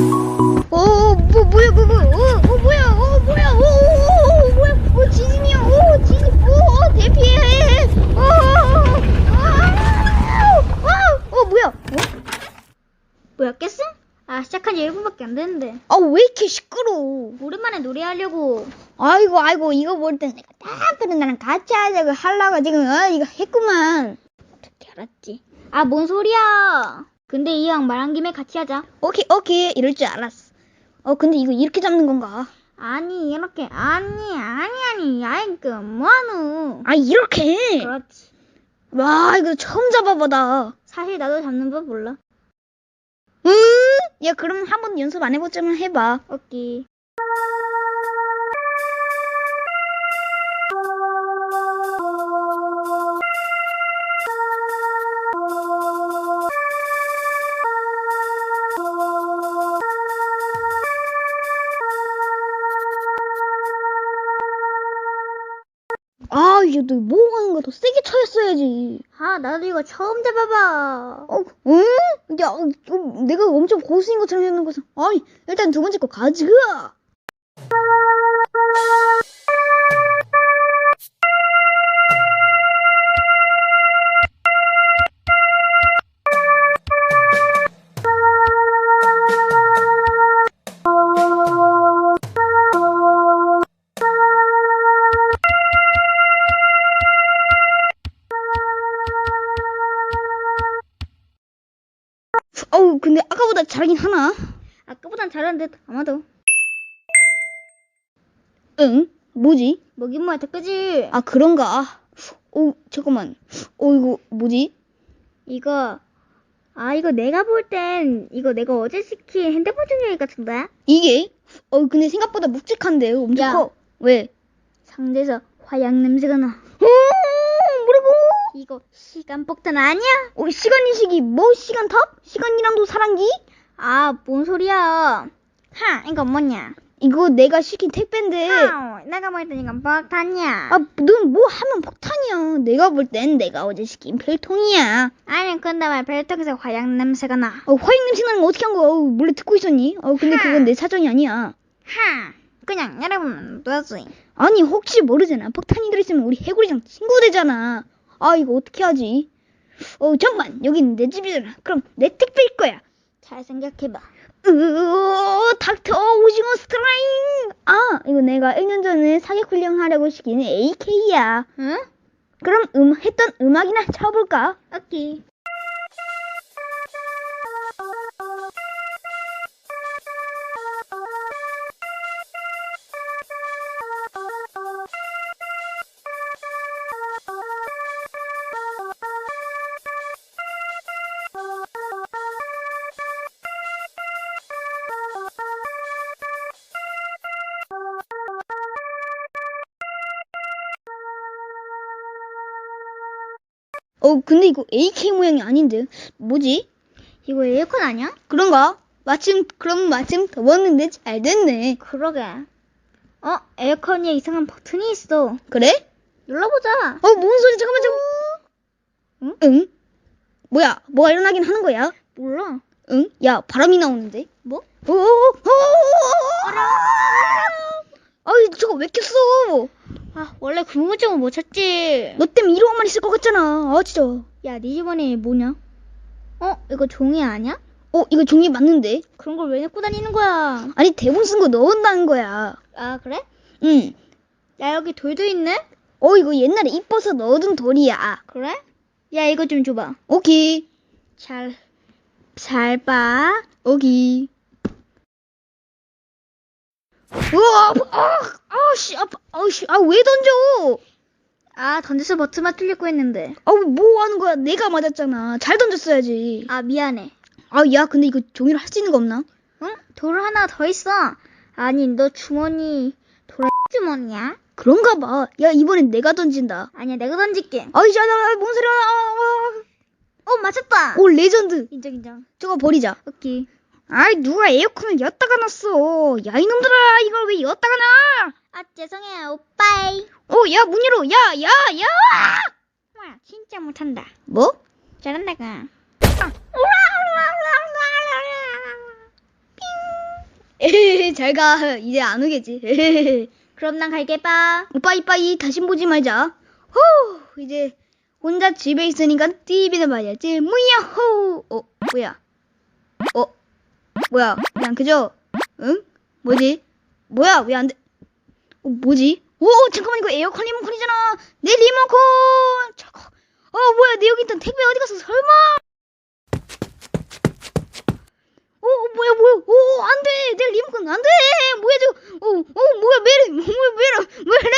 어, 뭐, 뭐야, 그거, 어, 어, 뭐야, 어, 뭐야, 어, 어, 어, 어, 뭐야, 어, 지진이야, 어, 지진, 어, 어, 대피해, 어, 어, 어, 어, 어, 뭐야, 어? 뭐야 깼어? 아 시작한 지 1분밖에 안 됐는데 아, 왜 이렇게 시끄러워? 오랜만에 노래하려고 아이고, 아이고, 이거 볼 땐 내가 딱 그런 나랑 같이 하자고 하려고 지금, 어, 이거 했구만. 어떻게 알았지? 아 뭔 소리야 근데 이왕 말한 김에 같이 하자 오케이, 오케이, 이럴 줄 알았어. 어, 근데 이거 이렇게 잡는 건가? 아니 이렇게 아니 아니 아니 아이 그 뭐하노 아, 이렇게? 그렇지 와, 이거 처음 잡아보다. 사실 나도 잡는 법 몰라 음, 야, 그럼 한번 연습 안 해보자면 해봐. 오케이 너뭐 하는 거야? 더 세게 쳐였어야지. 아 나도 이거 처음 잡아봐 어, 응? 야, 어, 어, 내가 엄청 고수인 것처럼 해놓는 거서. 아니, 일단 두 번째 거 가지가. 아까보단 잘한 듯 아마도 응? 뭐지? 뭐긴 뭐야 댓글지 아, 그런가? 어, 잠깐만. 어, 이거 뭐지? 이거 아 이거 내가 볼 땐 이거 내가 어제 시킨 핸드폰 중요일 같은데 이게? 어, 근데 생각보다 묵직한데, 엄청 야. 커. 왜? 상자에서 화약 냄새가 나 어, 뭐라고? 이거 시간 폭탄 아니야? 어, 시간 인식이 뭐 시간 탑? 시간이랑도 사랑기? 아 뭔 소리야 하 이거 뭐냐 이거 내가 시킨 택배인데. 하우, 내가 볼땐 이건 폭탄이야 아, 넌 뭐 하면 폭탄이야. 내가 볼 땐 내가 어제 시킨 별통이야. 아니 근데 왜 벨통에서 화약 냄새가 나 어, 화익 냄새 나는 거 어떻게 한 거야? 어, 몰래 듣고 있었니? 어, 근데 그건 내 사정이 아니야. 하 그냥 여러분 놔지 아니, 혹시 모르잖아. 폭탄이 들어있으면 우리 해구리랑 친구 되잖아. 아, 이거 어떻게 하지? 어, 잠깐만. 여긴 내 집이잖아. 그럼 내 택배일 거야. 잘 생각해봐 으, 닥터 오징어 스트라잉! 아, 이거 내가 1년 전에 사격 훈련하려고 시킨 AK야. 응? 그럼 음, 했던 음악이나 쳐볼까? 오케이 어, 근데 이거 AK 모양이 아닌데. 뭐지? 이거 에어컨 아니야? 그런가? 마침, 그럼 마침 더웠는데 잘 됐네. 그러게 어 에어컨에 이상한 버튼이 있어 그래? 눌러보자 어, 뭔 소리? 잠깐만, 잠깐만. 응? 응? 뭐야, 뭐가 일어나긴 하는 거야? 몰라 응? 야, 바람이 나오는데? 뭐? 오, 오, 오, 아이, 저거 왜 꼈어? 아 원래 궁금증은 못 찾지 너 때문에 이러고만 있을 것 같잖아. 아, 진짜. 야, 네 집안에 뭐냐? 어, 이거 종이 아니야? 어, 이거 종이 맞는데? 그런 걸왜 갖고 다니는 거야? 아니, 대본 쓴 거 넣은다는 거야. 아, 그래? 응. 야, 여기 돌도 있네? 어, 이거 옛날에 이뻐서 넣어둔 돌이야. 그래? 야, 이거 좀 줘봐. 오케이. 잘, 잘 봐. 오케이. 우와, 아, 아, 씨, 아파, 아, 씨, 아, 왜 던져? 아, 던져서 버튼만 뚫리고 했는데. 아, 뭐 하는 거야? 내가 맞았잖아. 잘 던졌어야지. 아, 미안해. 아, 야, 근데 이거 종이로 할 수 있는 거 없나? 응? 돌 하나 더 있어. 아니, 너 주머니, 돌 주머니야? 그런가 봐. 야, 이번엔 내가 던진다. 아니야, 내가 던질게. 아이, 자, 자, 뭔 소리야? 아, 어, 맞췄다! 아. 오, 레전드. 인정, 인정. 저거 버리자. 오케이. 아이, 누가 에어컨을 엿다가 놨어. 야, 이놈들아, 이걸 왜 엿다가 놔? 아, 죄송해요, 오빠이. 어, 야, 문 열어. 야, 야, 야! 와, 진짜 못한다. 뭐? 잘한다가. 에헤헤, 잘 가. 이제 안 오겠지. 에헤헤. 그럼 난 갈게 빠. 빠이 빠이 다시 보지 말자. 호 이제 혼자 집에 있으니까 TV나 봐야지. 무야호. 어 뭐야? 어 뭐야? 그냥 그저 응? 뭐지? 뭐야? 왜 안 돼? 어, 뭐지? 오 잠깐만 이거 에어컨 리모컨이잖아. 내 리모컨! 저거 어 뭐야? 내 여기 있던 택배 어디 갔어? 설마! 오 뭐야 뭐야? 오 안돼! 내 리모컨 안돼! 뭐야 저거? 오오 뭐야? 메리 뭐야 왜래? 메리